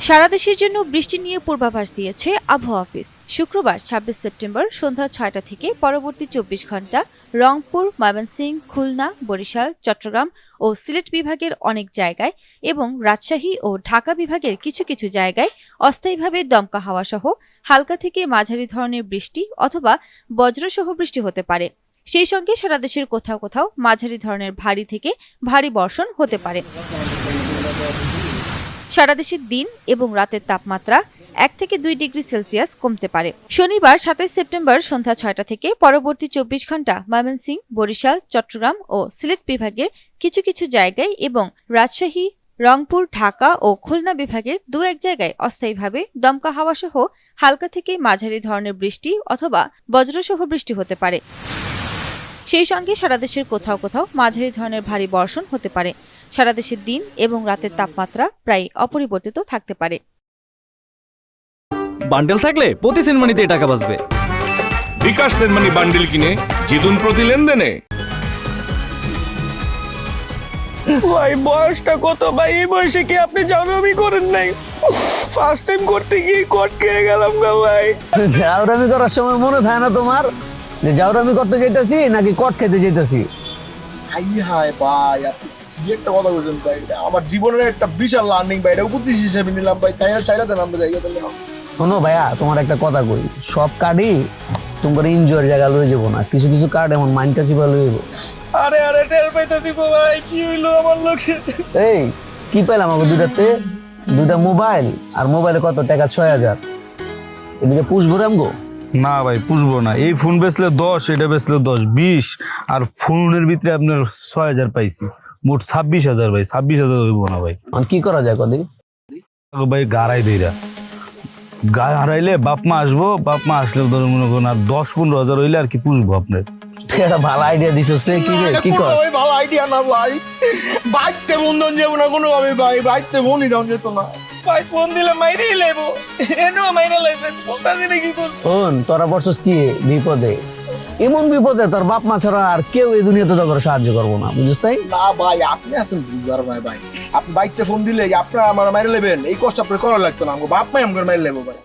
সারা দেশের জন্য বৃষ্টি নিয়ে পূর্বাভাস দিয়েছে আবহাওয়া অফিস। শুক্রবার, ছাব্বিশ সেপ্টেম্বর, সন্ধ্যা ছয়টা থেকে পরবর্তী চব্বিশ ঘণ্টা রংপুর, ময়মনসিংহ, খুলনা, বরিশাল, চট্টগ্রাম ও সিলেট বিভাগের অনেক জায়গায় এবং রাজশাহী ও ঢাকা বিভাগের কিছু কিছু জায়গায় অস্থায়ীভাবে দমকা হাওয়া সহ হালকা থেকে মাঝারি ধরনের বৃষ্টি অথবা বজ্রসহ বৃষ্টি হতে পারে। সেই সঙ্গে সারা দেশের কোথাও কোথাও মাঝারি ধরনের ভারী থেকে ভারী বর্ষণ হতে পারে। সারা দেশের দিন এবং রাতের তাপমাত্রা এক থেকে দুই ডিগ্রি সেলসিয়াস কমতে পারে। শনিবার সাতাইশ সেপ্টেম্বর সন্ধ্যা ছয়টা থেকে পরবর্তী চব্বিশ ঘণ্টা ময়মনসিংহ, বরিশাল, চট্টগ্রাম ও সিলেট বিভাগের কিছু কিছু জায়গায় এবং রাজশাহী, রংপুর, ঢাকা ও খুলনা বিভাগের দু এক জায়গায় অস্থায়ীভাবে দমকা হাওয়া সহ হালকা থেকে মাঝারি ধরনের বৃষ্টি অথবা বজ্রসহ বৃষ্টি হতে পারে। সেই সঙ্গে সারা দেশের কোথাও কোথাও মাঝারি ধরনের ভারী বর্ষণ হতে পারে। সারা দেশের দিন এবং রাতের তাপমাত্রা প্রায় অপরিবর্তিত থাকতে পারে। বান্ডেল থাকলে প্রতি সেনমানিতে টাকা বাঁচবে। বিকাশ সেনমানি বান্ডিল কিনে জিতুন প্রতি লেনদেনে। ভাই বয়সটা কত ভাই? এই বয়সে কি আপনি জানামি করেন নাই? ফার্স্ট টাইম করতে গিয়ে কট খেয়ে গেলাম গা ভাই। জাউরামি করার সময় মনে থাকে না তোমার? যে জাউরামি করতে যেতেছি নাকি কট খেতে যেতেছি হাই হাই ভাই আপনি কি একটা কথা বলছেন ভাই? আমার জীবনের একটা বিশাল লার্নিং ভাই এটা উপদেশ হিসেবে নিলাম ভাই তাই চাইলে দেন আমরা জায়গা তাহলে শোনো ভাইয়া তোমার একটা কথা কই সব কার্ডই তোমার ইনজয়ের জায়গা লয়ে যাব না কিছু কিছু কার্ড এমন মাইন্ডটা চিপা লয়ে যাব। আরে আরে টের পাইতে দিব ভাই কি হইল আমার লোকে এই কি পেলাম আমাকে দুইটাতে? দুইটা মোবাইল আর মোবাইলে কত? টাকা ছয় হাজার। এদিকে পুষবো রামগো না ভাই পুষবো না। এই ফোন বেচলে দশ এটা বেচলে দশ বিশ আর ফোনের ভিতরে আপনার ছয় হাজার পাইছি। মোট ছাব্বিশ হাজার ভাই ছাব্বিশ হাজার হইব না ভাই। এখন কি করা যায় কদি আগে ভাই গাড়াই দেইরা। গা হারাইলে বাপ মা আসব বাপ মা আসলে ধরুন মনে করুন আর দশ পনেরো হাজার হইলে আর কি পুষবো আপনার। তুই একটা ভালো আইডিয়া দিছিস রে কি রে কি কর? ওই ভালো আইডিয়া না ভাই। বাইকতে বন্ধন যাব না কোনো ভাবে ভাই বাইকতে বন্ধই দাম যেত না। ভাই ফোন দিলে মাইরেই লেবো এনো মাইরে লাইছেন বলতাছি না কি করব শোন তোরা বসছিস কি বিপদে? এমন বিপদে তোর বাপ মা ছাড়া আর কেউ এই দুনিয়াতে তোর সাহায্য করব না বুঝিস তাই? না ভাই আপনি আছেন বুঝার ভাই ভাই। আপনি বাইকতে ফোন দিলে আপনার আমার মাইরে নেবেন এই কষ্ট আপনার করা লাগতো না আমাকে বাপ মাই আমার মাইরে নেব ভাই।